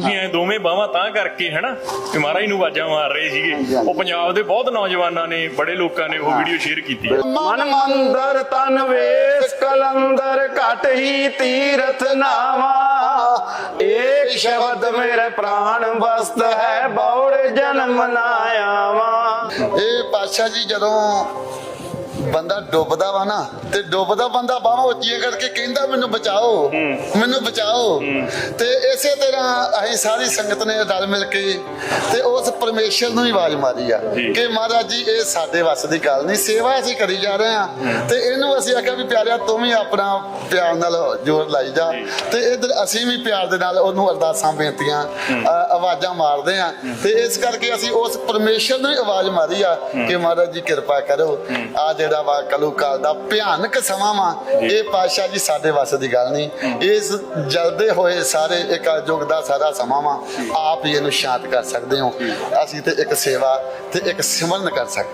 ਤੁਸੀਂ ਐ ਦੋਵੇਂ ਬਾਹਾਂ ਤਾਂ ਕਰਕੇ ਹਨਾ ਕਿ ਮਹਾਰਾਜ ਨੂੰ ਆਵਾਜ਼ਾਂ ਮਾਰ ਰਹੇ ਸੀਗੇ। ਉਹ ਪੰਜਾਬ ਦੇ ਬਹੁਤ ਨੌਜਵਾਨਾਂ ਨੇ ਬੜੇ ਲੋਕਾਂ ਨੇ ਉਹ ਵੀਡੀਓ ਸ਼ੇਅਰ ਕੀਤੀ ਹੈ। ਮਨ ਮੰਦਰ ਤਨ ਵੇਸ ਕਲੰਦਰ ਘਟ ਹੀ ਤੀਰਥ ਨਾਵਾ। ਏਕ ਸ਼ਬਦ ਮੇਰੇ ਪ੍ਰਾਣ ਬਸਤ ਹੈ ਬੌੜ ਜਨਮ ਨਾ ਆਵਾ। ਇਹ ਪਾਤਸ਼ਾਹ ਜੀ ਜਦੋਂ ਬੰਦਾ ਡੁੱਬਦਾ ਵਾ ਨਾ ਤੇ ਡੁੱਬਦਾ ਬੰਦਾ ਬਾਹਾਂ ਉੱਚੀਆਂ ਕਰਕੇ ਕਹਿੰਦਾ ਮੈਨੂੰ ਬਚਾਓ ਮੈਨੂੰ ਬਚਾਓ। ਤੇ ਇਸੇ ਤਰ੍ਹਾਂ ਅਸੀਂ ਸਾਰੀ ਸੰਗਤ ਨੇ ਰਲ ਮਿਲ ਕੇ ਤੇ ਉਸ ਪਰਮੇਸ਼ਰ ਨੂੰ ਹੀ ਆਵਾਜ਼ ਮਾਰੀ ਆ। ਕਿ ਮਹਾਰਾਜ ਜੀ ਇਹ ਸਾਡੇ ਵੱਸ ਦੀ ਗੱਲ ਨਹੀਂ ਸੇਵਾ ਅਸੀਂ ਕਰੀ ਜਾ ਰਹੇ ਆ ਤੇ ਇਹਨੂੰ ਅਸੀਂ ਆਖਿਆ ਵੀ ਪਿਆਰਿਆ ਤੂੰ ਵੀ ਆਪਣਾ ਪਿਆਰ ਨਾਲ ਜ਼ੋਰ ਲਾਈ ਜਾ। ਤੇ ਇਧਰ ਅਸੀਂ ਵੀ ਪਿਆਰ ਦੇ ਨਾਲ ਉਹਨੂੰ ਅਰਦਾਸਾਂ ਬੇਨਤੀਆਂ ਆਵਾਜ਼ਾਂ ਮਾਰਦੇ ਆ ਤੇ ਇਸ ਕਰਕੇ ਅਸੀਂ ਉਸ ਪਰਮੇਸ਼ਰ ਨੂੰ ਹੀ ਆਵਾਜ਼ ਮਾਰੀ ਆ ਕਿ ਮਹਾਰਾਜ ਜੀ ਕਿਰਪਾ ਕਰੋ। ਆ ਜਿਹੜਾ ਵਾ ਕਲੂ ਕਾਲ ਦਾ ਭਿਆਨਕ ਸਮਾਂ ਵਾ। ਇਹ ਪਾਤਸ਼ਾਹ ਜੀ ਸਾਡੇ ਵੱਸ ਦੀ ਗੱਲ ਨਹੀਂ। ਇਸ ਜਲਦੇ ਹੋਏ ਸਾਰੇ ਇੱਕ ਯੁੱਗ ਦਾ ਸਾਰਾ ਸਮਾਂ ਵਾ ਆਪ ਹੀ ਇਹਨੂੰ ਸ਼ਾਂਤ ਕਰ ਸਕਦੇ ਹੋ। ਅਸੀਂ ਤੇ ਇੱਕ ਸੇਵਾ ਤੇ ਇੱਕ ਸਿਮਰਨ ਕਰ ਸਕਦੇ